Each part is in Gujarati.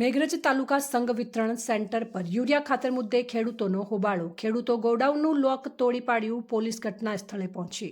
મેઘરજ તાલુકા સંઘ વિતરણ સેન્ટર પર યુરિયા ખાતર મુદ્દે ખેડૂતોનો હોબાળો. ખેડૂતો ગોડાઉનનું લોક તોડી પાડ્યું. પોલીસ ઘટના સ્થળે પહોંચી.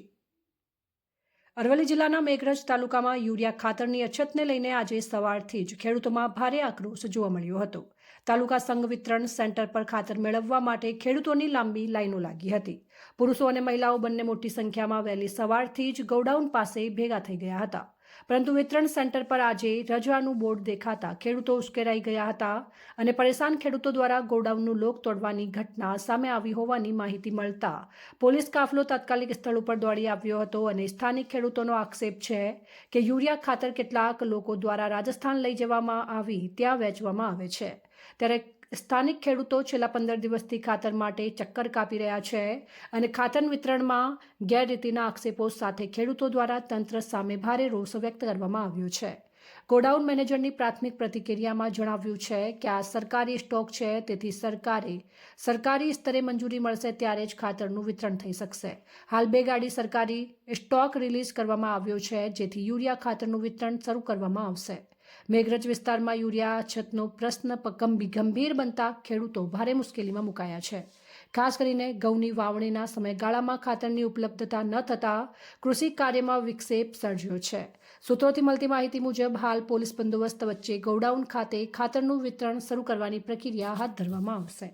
અરવલ્લી જિલ્લાના મેઘરજ તાલુકામાં યુરિયા ખાતરની અછતને લઈને આજે સવારથી જ ખેડૂતોમાં ભારે આક્રોશ જોવા મળ્યો હતો. તાલુકા સંઘ વિતરણ સેન્ટર પર ખાતર મેળવવા માટે ખેડૂતોની લાંબી લાઈનો લાગી હતી. પુરુષો અને મહિલાઓ બંને મોટી સંખ્યામાં વહેલી સવારથી જ ગોડાઉન પાસે ભેગા થઈ ગયા હતા. પરંતુ વિતરણ સેન્ટર પર આજે રજવાનું બોર્ડ દેખાતા ખેડૂતો ઉશ્કેરાઈ ગયા હતા અને પરેશાન ખેડૂતો દ્વારા ગોડાઉનનું લોક તોડવાની ઘટના સામે આવી હોવાની માહિતી મળતા પોલીસ કાફલો તાત્કાલિક સ્થળ ઉપર દોડી આવ્યો હતો અને સ્થાનિક ખેડૂતોનો આક્ષેપ છે કે યુરિયા ખાતર કેટલાક લોકો દ્વારા રાજસ્થાન લઈ જવામાં આવી, ત્યાં વેચવામાં આવે છે. ત્યારે સ્થાનિક ખેડૂતો છેલ્લા પંદર દિવસથી ખાતર માટે ચક્કર કાપી રહ્યા છે અને ખાતર વિતરણમાં ગેરરીતિના આક્ષેપો સાથે ખેડૂતો દ્વારા તંત્ર સામે ભારે રોષ વ્યક્ત કરવામાં આવ્યો છે. ગોડાઉન મેનેજરની પ્રાથમિક પ્રતિક્રિયામાં જણાવ્યું છે કે આ સરકારી સ્ટોક છે, તેથી સરકારે સરકારી સ્તરે મંજૂરી મળશે ત્યારે જ ખાતરનું વિતરણ થઈ શકશે. હાલ બે ગાડી સરકારી સ્ટોક રિલીઝ કરવામાં આવ્યો છે, જેથી યુરિયા ખાતરનું વિતરણ શરૂ કરવામાં આવશે. મેઘરજ વિસ્તારમાં યુરિયા અછતનો પ્રશ્ન ગંભી, ગંભીર બનતા ખેડૂતો ભારે મુશ્કેલીમાં મુકાયા છે. ખાસ કરીને ઘઉંની વાવણીના સમયગાળામાં ખાતરની ઉપલબ્ધતા ન થતાં કૃષિ કાર્યમાં વિક્ષેપ સર્જ્યો છે. સૂત્રોથી મળતી માહિતી મુજબ, હાલ પોલીસ બંદોબસ્ત વચ્ચે ગોડાઉન ખાતે ખાતરનું વિતરણ શરૂ કરવાની પ્રક્રિયા હાથ ધરવામાં આવશે.